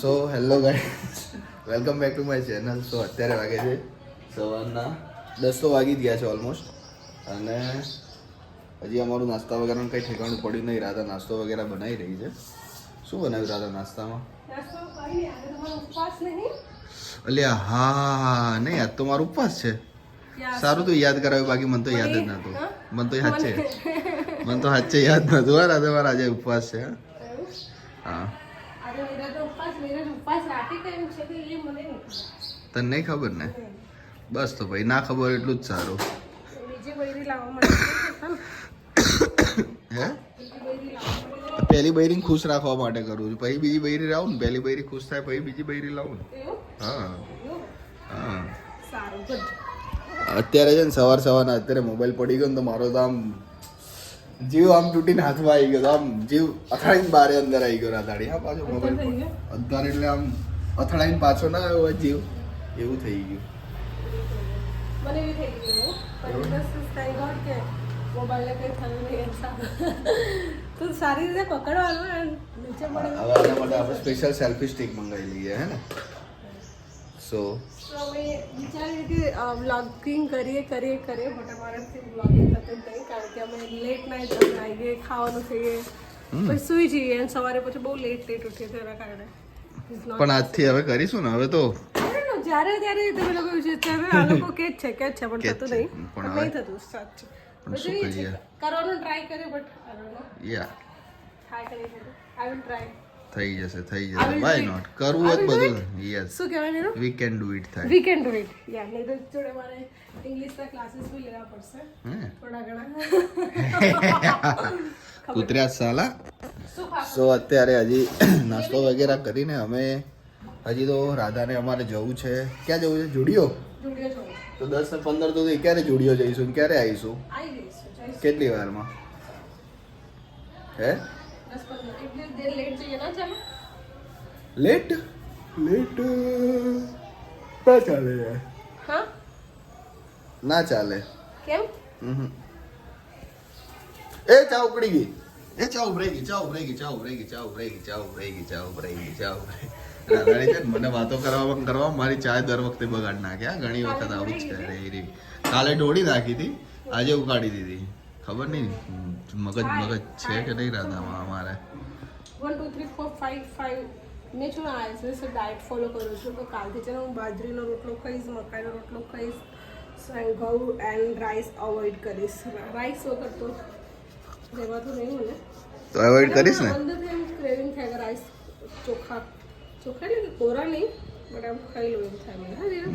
So hello guys welcome back to my channel so અત્યારે વાગે છે સવારના દસ તો વાગી જ ગયા છે ઓલમોસ્ટ અને હજી અમારું નાસ્તા વગેરેનું કંઈ ઠેકાણું પડ્યું નહીં. રાધા નાસ્તો વગેરે બનાવી રહી છે. શું બનાવ્યું રાધા નાસ્તામાં? અલ્યા હા નહીં આજ તો મારો ઉપવાસ છે. સારું તો યાદ કરાવ્યું બાકી મને તો યાદ જ નહોતું મને તો યાદ છે. મને. તો સાચે યાદ નહોતું હા રાધા મારા આજે ઉપવાસ છે હા. તને નહીં ખબર ને? બસ તો ભાઈ ના ખબર એટલું જ સારું. હે? પહેલી બૈરી ખુશ રાખવા માટે કરું છું. પછી બીજી બૈરી લાવું ને પહેલી બૈરી ખુશ થાય પછી બીજી બૈરી લાવું હા. હા. અત્યારે છે ને સવાર સવારના અત્યારે મોબાઈલ પડી ગયો ને તો મારો તો આમ જીવ આમ તૂટીને હાથમાં આવી ગયો આમ જીવ અથડાઈને બારે અંદર આવી ગયો રાતાડી. હા પાછો મોબાઈલ અત્યારે એટલે આમ અથડાઈને પાછો ના આવ્યો હોય જીવ. એવું થઈ ગયું. મને એવી થઈ ગયું પણ બસ thank God કે મોબાઈલને કંઈ થયું નહીં તો સારી રીતે પકડવાનું નીચે હવે આના માટે આપણે સ્પેશિયલ સેલ્ફી સ્ટિક મંગાવી લઈએ હે ને? સો અમે વિચાર્યું કે વ્લોગિંગ કરીએ કરીએ કરીએ બટ અમારાથી વ્લોગિંગ થતું નહીં કારણ કે અમે લેટ નાઇટ અમે ખાવાનું ખાઈએ પછી સુઈ જઈએ અને સવારે પછી બહુ લેટ લેટ ઉઠીએ તો એના કારણે પણ આજથી હવે કરીશું ને હવે તો જ્યારે ત્યારે તમે લોકો વિચારે આ લોકો કે છે કે છે પણ થતું નહીં. પણ નહીં થતું સાચું. કરવાનું ટ્રાય કર્યો but yeah try I will try થઈ જશે થઈ જશે. વાય નોટ કરવું જ બધું. યસ શું કહેવાય એનું? વી કેન ડુ ઇટ થાય. We can do it yeah નહીં તો જોડે મારે ઇંગ્લિશના ક્લાસીસ બી લેવા પડશે. થોડા ઘણા. કૂતર્યા સાલા. સો અત્યારે હજી નાસ્તો વગેરે કરીને અમે હજી તો રાધાને અમારે જવું છે. ક્યાં જવું છે? જુડિયો? તો દસ ને પંદર તો ક્યારે જુડિયો જઈશું ક્યારે આવીશું? કેટલી વારમાં? હે? દસ પંદર એટલે દેર લેટ જઈએ ના ચાલો લેટ લેટ ના ચાલે યાર હા ના ચાલે કેમ હમ. એ ચા ઉકળી ગઈ એ ચા ઉભરાઈ ગઈ ચા ઉભરાઈ ગઈ ચા ઉભરાઈ ગઈ ચા ઉભરાઈ ગઈ ચા ઉભરાઈ ગઈ ચા ઉભરાઈ ગઈ ચા ઉભરાઈ રાધાણી છે ને મને વાતો કરવામાં કરવા મારી ચા દર વખતે બગાડ નાખે હા ઘણી વખત આવું જ કરે એ રહી. કાલે ઢોળી નાખી હતી આજે ઉકાળી દીધી ખબર નહીં મગજ મગજ છે કે નહીં રાધામાં અમારે one two three four five five મેં છે ને આઈએસએસ ડાયટ ફોલો કરું છું તો કાલથી છે ને હું બાજરીનો રોટલો ખાઈશ મકાઈનો રોટલો ખાઈશ એન્ડ ઘઉં એન્ડ રાઈસ અવોઇડ કરીશ. રાઈસ વગર તો રહેવાતું નહીં મને. તો એવોઇડ કરીશ ને? અંદરથી એમ ક્રેવિંગ થાય રાઈસ ચોખા ચોખા એટલે કે કોરા નહીં બટ આમ ખાઈ લઉં એમ થાય મને. હા ધીરજ?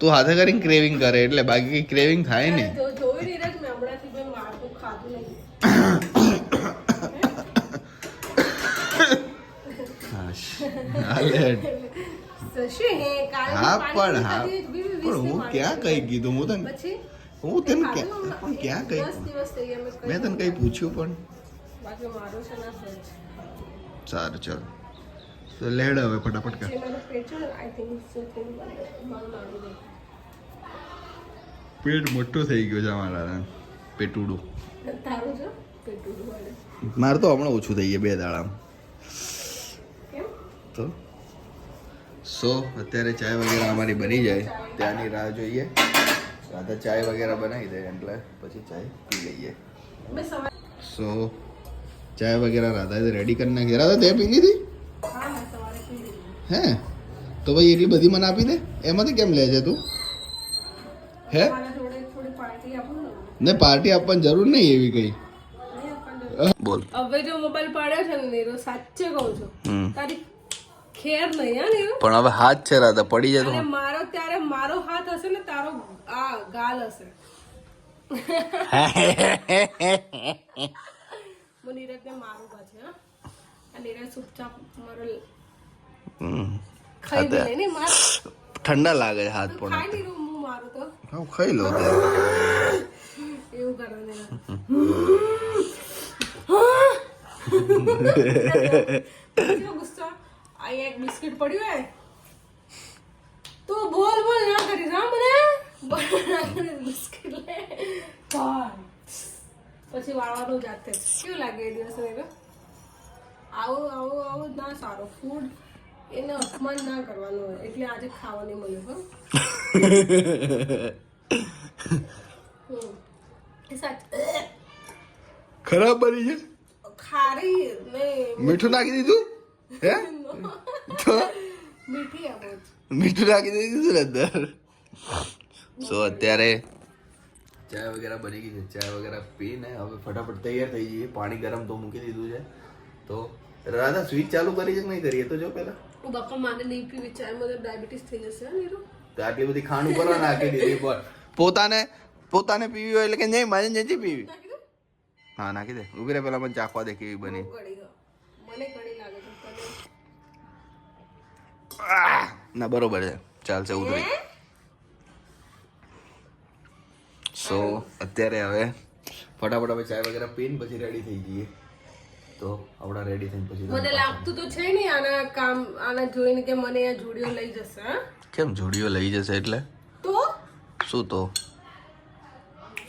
તું હાથે કરીને ક્રેવિંગ કરે એટલે બાકી ક્રેવિંગ થાય નહીં તો જોયું નીરજ મેં હમણાંથી મેં મારતું ખાધું નહીં હાશ. હાલે. તો શું હે પાણી હા. પણ હું ક્યાં કઈ કીધું? હું તને હું તને પણ ક્યાં કઈ મેં તને કઈ પૂછ્યું પણ. મારું. સારું ચાલો. તો લેડ હવે ફટાફટ કર. જે મારું પેટ મારું મોટું થઈ ગયું છે અમારા પેટુડું. તારું પેટું મારે તો હમણાં ઓછું થઈ ગયું બે દાડામાં. તો? સો અત્યારે ચાય વગેરે અમારી બની જાય. ત્યાંની રાહ જોઈએ. રાધા ચાય વગેરે બનાવી દે એટલે પછી ચાય પી લઈએ. સો ચાય વગેરે રાધા રેડી કરી નાખી. રાધા તે પી લીધી હા? તો ભાઈ એટલી બધી મને આપી દે. એમાંથી કેમ લે છે તું? હે? ને પાર્ટી આપવાની જરૂર નહીં એવી કઈ. બોલ હવે જો મોબાઈલ પાડ્યો છે ને સાચે કહું છું. તારી ખેર નહીં હા પણ હવે હાથ છે રાધા પડી જાય અને મારો ત્યારે મારો હાથ હશે ને તારો આ ગાલ હશે. હું નીરજને મારું પાછે હા. આ નીરજ ચૂપચાપ મારો હમ. ખાઈ ને માર. ઠંડા લાગે છે હાથ પણ ખાઈ લીધું હું મારું તો. હા ખાઈ લો એવું કરવાનું ગુસ્સો? અહીંયા એક બિસ્કિટ પડ્યું હે તું બોલ બોલ ના કરીશ. હા મને? બોલ ના કરીશ. બિસ્કિટ લે. પછી વાળવાનું જાતે. કેવું લાગે એ દિવસ આવું આવું આવું ના સારો. ફૂડ એને અપમાન ના કરવાનું હોય. એટલે આજે ખાવાની મળ્યું હો. ખરાબ બની છે? ખારી નહીં. મીઠું નાખી દીધું? હે? તો? મીઠી નાખી દીધું ને અંદર? સો અત્યારે ચા વગેરે બની ગઈ છે. ચા વગેરે પીને હવે ફટાફટ તૈયાર થઈ જઈએ. પાણી ગરમ તો મૂકી દીધું છે. તો રાધા સ્વીચ ચાલુ કરી છે કે નહીં કરીએ તો જો પેલા ઓ બાપા માને નહીં પીવી. ચાય મને ડાયાબિટીસ થઈ જશે નીરુ. તો આટલી બધી ખાણ ઉપર નાખી દીધી. પર પોતાને પોતાને પીવી હોય એટલે કે નહીં મારે નથી પીવી. હા નાખી દે. ઊભી રહે પેલા મને ચાખવા દે કેવી બની. મને ના બરોબર છે. ચાલશે ઉતરી. સો અત્યારે હવે ફટાફટ હવે ચાય વગેરે પીને પછી રેડી થઈ જઈએ. તો આપણા રેડી થઈને પછી મને લાગતું તો છે નહીં આના કામ આના જોઈને કે મને આ જોડીઓ લઈ જશે કેમ જોડીઓ લઈ જશે એટલે? તો? શું તો?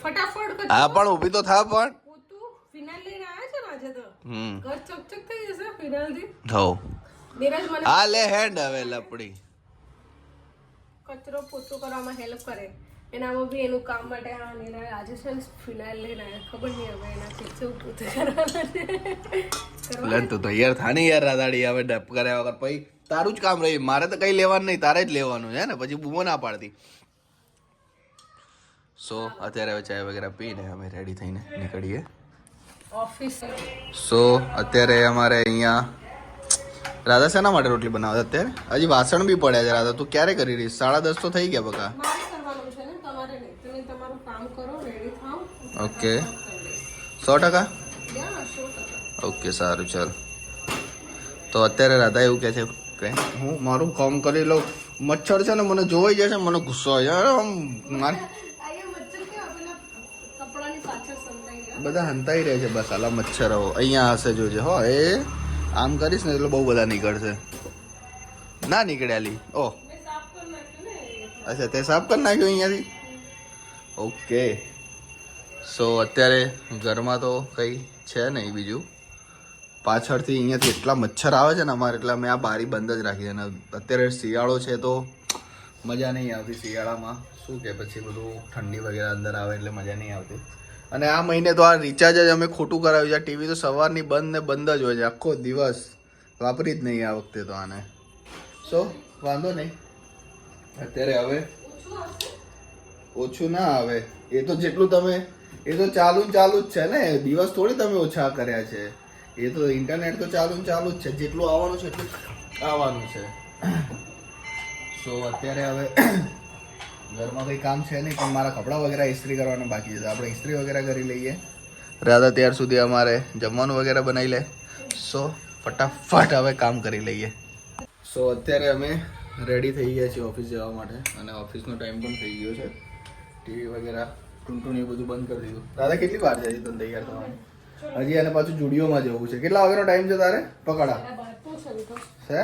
ફટાફટ હા પણ ઊભી તો થા પણ. પોતું ફિનાઇલ લઈને આવ્યા છે ને આજે તો? હમ. ઘર ચકચક થઈ જશે ફિનાઇલથી? હો નીરજ મને આ લે હેન્ડ હવે લપડી. કચરો પોતો કરવામાં હેલ્પ કરે. એનામાં બી એનું કામ માટે હા નીરજ આજે છે ને ફિનાઇલ લઈને આવ્યા ખબર નહીં હવે એના કેવું પોતે કરવાના તું તૈયાર થા ને યાર રાધાડી હવે ડપ કર્યા વગર. પછી તારું જ કામ રહી. મારે તો કઈ લેવાનું નહીં તારે જ લેવાનું છે ને. પછી બૂમો ના પાડતી. સો અત્યારે હવે ચાય વગેરે પીને અમે રેડી થઈને નીકળીએ. ઓફિસ સો અત્યારે અમારે અહીંયા રાધા શેના માટે રોટલી બનાવે અત્યારે? હજી વાસણ બી પડ્યા છે રાધા તું ક્યારે કરી રહી સાડા દસ તો થઈ ગયા બકા ઓકે. સો ટકા? ઓકે સારું ચાલ. તો અત્યારે રાધા એવું કહે છે કે હું મારું કામ કરી લઉં. મચ્છર છે ને મને જોઈ જશે મને ગુસ્સો આવે આમ મારે બધા હંતાઈ રહે છે બસ આલા મચ્છરો અહીંયા હશે જોજે હો એ આમ કરીશ ને એટલે બહુ બધા નીકળશે. ના નીકળ્યાલી મેં ને અચ્છા, તે સાફ કરી નાખ્યો અહીંયાથી? ઓકે. સો, અત્યારે ઘરમાં તો કંઈ છે નહીં બીજું. પાછળથી અહીંયાથી એટલા મચ્છર આવે છે ને અમારે, એટલે અમે આ બારી બંધ જ રાખી છે અને અત્યારે શિયાળો છે તો મજા નહીં આવતી શિયાળામાં. શું કે પછી બધું ઠંડી વગેરે અંદર આવે એટલે મજા નહીં આવતી. અને આ મહિને તો આ રિચાર્જ જ અમે ખોટું કરાવ્યું છે. ટીવી તો સવારની બંધ ને બંધ જ હોય છે. આખો દિવસ વાપરી જ નહીં આ વખતે તો આને. સો, વાંધો નહીં. અત્યારે હવે ઓછું ના આવે. એ તો જેટલું તમે, એ તો ચાલુ ચાલુ જ છે ને. દિવસ થોડી તમે ઓછા કર્યા છે. એ તો ઇન્ટરનેટ તો ચાલુ ચાલુ જ છે. જેટલું આવવાનું છે એટલું આવવાનું છે. સો, અત્યારે હવે ઘરમાં કંઈ કામ છે નહીં પણ મારા કપડાં વગેરે ઇસ્ત્રી કરવાના બાકી છે. તો આપણે ઇસ્ત્રી વગેરે કરી લઈએ. રાધા ત્યાર સુધી અમારે જમવાનું વગેરે બનાવી લે. સો ફટાફટ હવે કામ કરી લઈએ. સો અત્યારે અમે રેડી થઈ ગયા છીએ ઓફિસ જવા માટે અને ઓફિસનો ટાઈમ પણ થઈ ગયો છે. ટીવી વગેરે ટૂંટું એ બધું બંધ કરી દીધું. દાદા કેટલી વાર હજી તને તૈયાર થવાનું? હજી અને પાછું જુડિયોમાં જવું છે. કેટલા વાગ્યાનો ટાઈમ છે તારે? પકડા? છે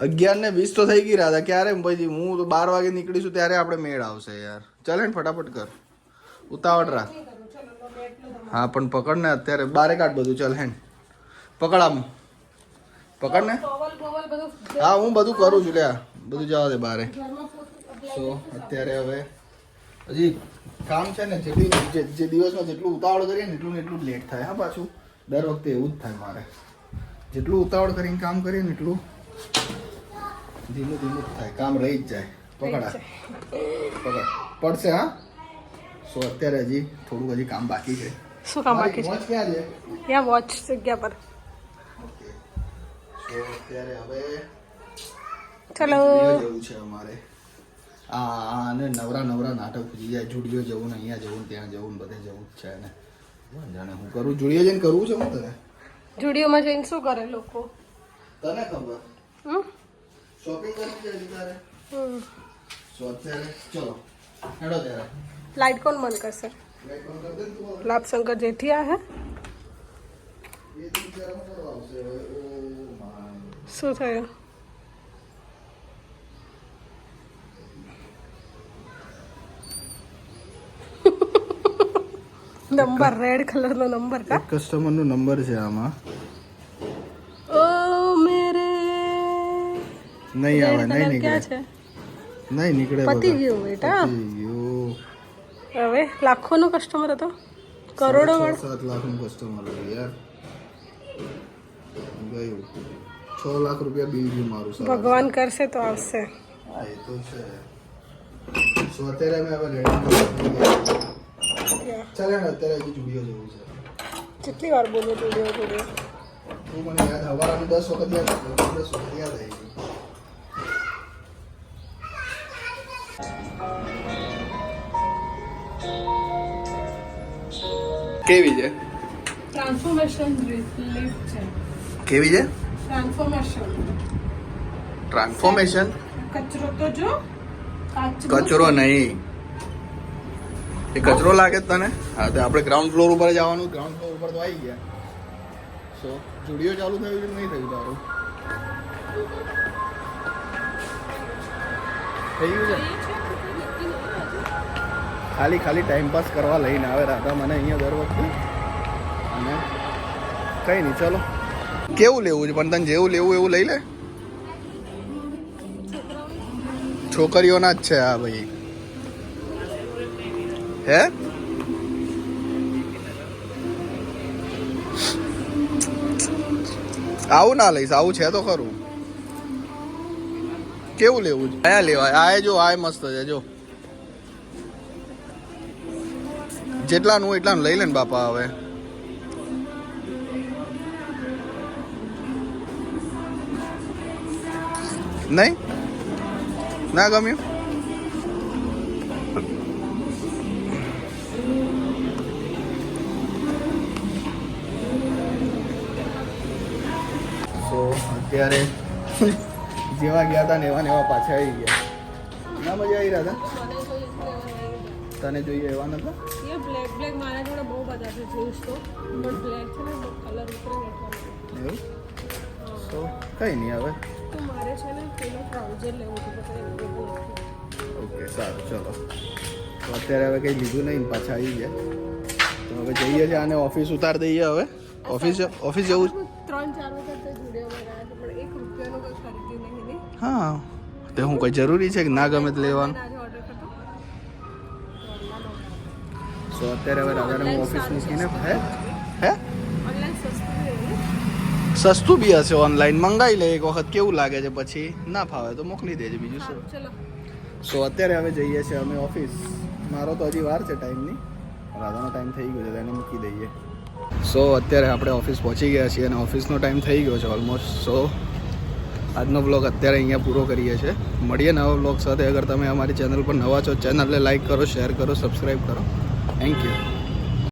અગિયાર ને વીસ તો થઈ ગઈ રાધા. ક્યારે? પછી હું તો બાર વાગે નીકળીશું ત્યારે આપણે મેળ આવશે યાર. ચાલે ને ફટાફટ કર. ઉતાવળ રાખ. હા, પણ પકડ ને અત્યારે. બારે કાઢ બધું. ચાલ હેન પકડ પકડ ને. હા, હું બધું કરું છું. લ્યા બધું જવા દે બારે. સો, અત્યારે હવે હજી કામ છે ને જેટલી જે દિવસમાં જેટલું ઉતાવળ કરીએ ને એટલું એટલું લેટ થાય. હા, પાછું. દર વખતે એવું જ થાય મારે. જેટલું ઉતાવળ કરીને કામ કરીએ ને એટલું ધીમું ધીમું થાય. કામ રહી જ જાય. પકડા પકડ. પડશે હા? સો અત્યારે હજી થોડુંક હજી કામ બાકી છે. શું કામ બાકી છે? ક્યાં છે? ત્યાં વોચ જગ્યા પર. સો અત્યારે હવે ચલો. જવું છે અમારે. આ અને નવરા નવરા નાટક પૂછી જાય જુડિયો જવું ને અહીંયા જવું ત્યાં જવું બધે જવું જ છે ને. જાણે હું કરું? જુડિયો જઈને કરવું છે હું તને? જુડિયોમાં જઈને શું કરે લોકો? તને ખબર? શોપિંગ કરી છે તારે? હમ. સો અત્યારે ચલો હેડો ત્યારે. લાઈટ કોણ બંધ કરશે? લાભશંકર બંધ કરી દે તું હવે. લાભ જેઠિયા હે? શું થયું? નંબર રેડ કલરનો નંબર કા? કસ્ટમરનો નંબર છે આમાં. નહીં આવે નહીં નીકળે. નહીં નીકળે પતી. ગયું બેટા. હવે લાખોનો કસ્ટમર હતો. કરોડો વાળો. સાત નો કસ્ટમર હતો યાર. ગયું. છ લાખ રૂપિયા બિલ ગયું મારું ભગવાન કરશે તો આવશે. હા એ તો છે. સો અત્યારે અમે હવે રેડી ચાલે ને અત્યારે હજી જુડિયો જવું છે. કેટલી વાર બોલો જોડ્યો જોડ્યો તું મને યાદ હવારાનું દસ વખત યાદ દસ વખત યાદ આવી ગયું. કેવી છે? ટ્રાન્સફોર્મેશન છે કેવી છે? ટ્રાન્સફોર્મેશન ટ્રાન્સફોર્મેશન કચરો તો જો કચરો નહીં. એ કચરો લાગે તને? હા તો આપણે ગ્રાઉન્ડ ફ્લોર ઉપર જવાનું ગ્રાઉન્ડ ફ્લોર ઉપર તો આવી ગયા. સો જુડિયો ચાલુ થયું છે કે નહીં થયું તારું? થઈ ગયું છે? ખાલી ખાલી ટાઈમ પાસ કરવા લઈને આવે રાધા મને અહીંયા દર વખતે. અને કંઈ નહીં, ચલો. કેવું લેવું છે? પણ તને જેવું લેવું એવું લઈ લે? છોકરીઓના જ છે આ ભાઈ. હે? આવું ના લઈશ, આવું છે તો ખરું. કેવું લેવું છે? કયા લેવાય આ જો આ મસ્ત છે, જો. જેટલાનું એટલાનું લઈ લે બાપા હવે. નહીં? ના ગમ્યું? અત્યારે જેવા ગયા હતા ને એવા ને એવા પાછા આવી ગયા. ના મજા આવી રહ્યા હતા? તને જોઈએ એવા નતા એ બ્લેક બ્લેક મારા જોડે બહુ બધા છે જીન્સ તો. પણ બ્લેક છે ને કલર ઉતરે એવું? તો કઈ નહીં હવે. તો મારે છે ને પેલો ટ્રાઉઝર લેવો છે તો કંઈ એવું નથી. ઓકે સારું ચલો. તો અત્યારે હવે કંઈ લીધું નહીં પાછા આવી ગયા. તો હવે જઈએ છીએ આને ઓફિસ ઉતાર દઈએ હવે. ઓફિસ ઓફિસ જવું? ત્રણ ચાર વખત ગયા પણ એક રૂપિયાનો કંઈ ખરીદ્યું નહીં નહીં. હા. તે હું કોઈ જરૂરી છે કે ના ગમે તે લેવાનું? સો અત્યારે હવે રાધાને હું ઓફિસ મૂકીને હે? હે? સસ્તું બી હશે ઓનલાઈન મંગાવી લે એક વખત કેવું લાગે છે પછી? ના ફાવે તો મોકલી દેજે બીજું શું? સો અત્યારે હવે જઈએ છીએ અમે ઓફિસ મારો તો હજી વાર છે ટાઈમની રાધાનો ટાઈમ થઈ ગયો છે એને મૂકી દઈએ. સો અત્યારે આપણે ઓફિસ પહોંચી ગયા છીએ અને ઓફિસનો ટાઈમ થઈ ગયો છે ઓલમોસ્ટ સો આજનો બ્લોગ અત્યારે અહીંયા પૂરો કરીએ છીએ. મળીએ નવા બ્લોગ સાથે. અગર તમે અમારી ચેનલ પર નવા છો ચેનલને લાઈક કરો શેર કરો સબસ્ક્રાઈબ કરો. Thank you